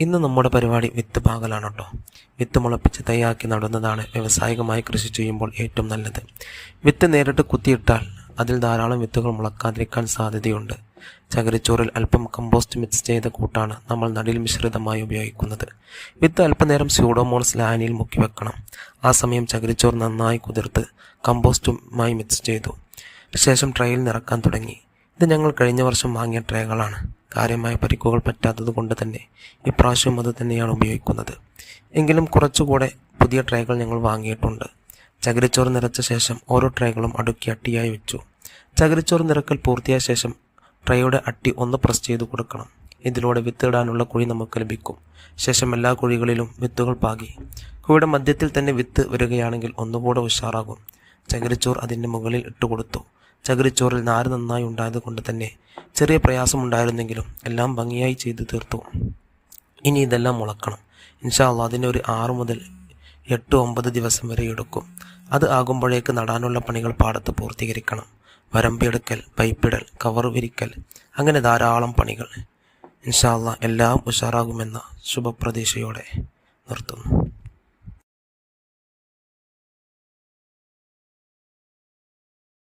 ഇന്ന് നമ്മുടെ പരിപാടി വിത്ത് പാകലാണ് കേട്ടോ. വിത്ത് മുളപ്പിച്ച് തയ്യാക്കി നടുന്നതാണ് വ്യവസായികമായി കൃഷി ചെയ്യുമ്പോൾ ഏറ്റവും നല്ലത്. വിത്ത് നേരിട്ട് കുത്തിയിട്ടാൽ അതിൽ ധാരാളം വിത്തുകൾ മുളക്കാതിരിക്കാൻ സാധ്യതയുണ്ട്. ചകിരിച്ചോറിൽ അല്പം കമ്പോസ്റ്റ് മിക്സ് ചെയ്ത കൂട്ടാണ് നമ്മൾ നടിൽ മിശ്രിതമായി ഉപയോഗിക്കുന്നത്. വിത്ത് അല്പനേരം സ്യൂഡോമോൾസ് ലാനിയിൽ മുക്കി വെക്കണം. ആ സമയം ചകിരിച്ചോറ് നന്നായി കുതിർത്ത് കമ്പോസ്റ്റുമായി മിക്സ് ചെയ്തു. ശേഷം ട്രയിൽ നിറക്കാൻ തുടങ്ങി. ഇത് ഞങ്ങൾ കഴിഞ്ഞ വർഷം വാങ്ങിയ ട്രേകളാണ് കാര്യമായ പരിക്കുകൾ പറ്റാത്തത് കൊണ്ട് തന്നെ ഇപ്രാവശ്യം അത് തന്നെയാണ് ഉപയോഗിക്കുന്നത്. എങ്കിലും കുറച്ചുകൂടെ പുതിയ ട്രൈകൾ ഞങ്ങൾ വാങ്ങിയിട്ടുണ്ട്. ചകിരിച്ചോറ് നിറച്ച ശേഷം ഓരോ ട്രൈകളും അടുക്കി അട്ടിയായി വെച്ചു. ചകിരിച്ചോറ് നിറക്കൽ പൂർത്തിയായ ശേഷം ട്രൈയുടെ അട്ടി ഒന്ന് പ്രസ് ചെയ്ത് കൊടുക്കണം. ഇതിലൂടെ വിത്തിടാനുള്ള കുഴി നമുക്ക് ലഭിക്കും. ശേഷം എല്ലാ കുഴികളിലും വിത്തുകൾ പാകി. കുഴിയുടെ മധ്യത്തിൽ തന്നെ വിത്ത് വരികയാണെങ്കിൽ ഒന്നുകൂടെ ഉഷാറാകും. ചകിരിച്ചോർ അതിന്റെ മുകളിൽ ഇട്ടുകൊടുത്തു. ചകിരിച്ചോറിൽ നാര് നന്നായി ഉണ്ടായത് കൊണ്ട് തന്നെ ചെറിയ പ്രയാസമുണ്ടായിരുന്നെങ്കിലും എല്ലാം ഭംഗിയായി ചെയ്തു തീർത്തു. ഇനി ഇതെല്ലാം മുളക്കണം. ഇൻഷാ അള്ളാ അതിന് ഒരു ആറ് മുതൽ എട്ട് ഒമ്പത് ദിവസം വരെ എടുക്കും. അത് ആകുമ്പോഴേക്ക് നടാനുള്ള പണികൾ പാടത്ത് പൂർത്തീകരിക്കണം. വരമ്പിയെടുക്കൽ പൈപ്പിടൽ കവർ വിരിക്കൽ അങ്ങനെ ധാരാളം പണികൾ. ഇൻഷാ അള്ളാ എല്ലാം ഉഷാറാകുമെന്ന ശുഭപ്രതീക്ഷയോടെ നിർത്തുന്നു.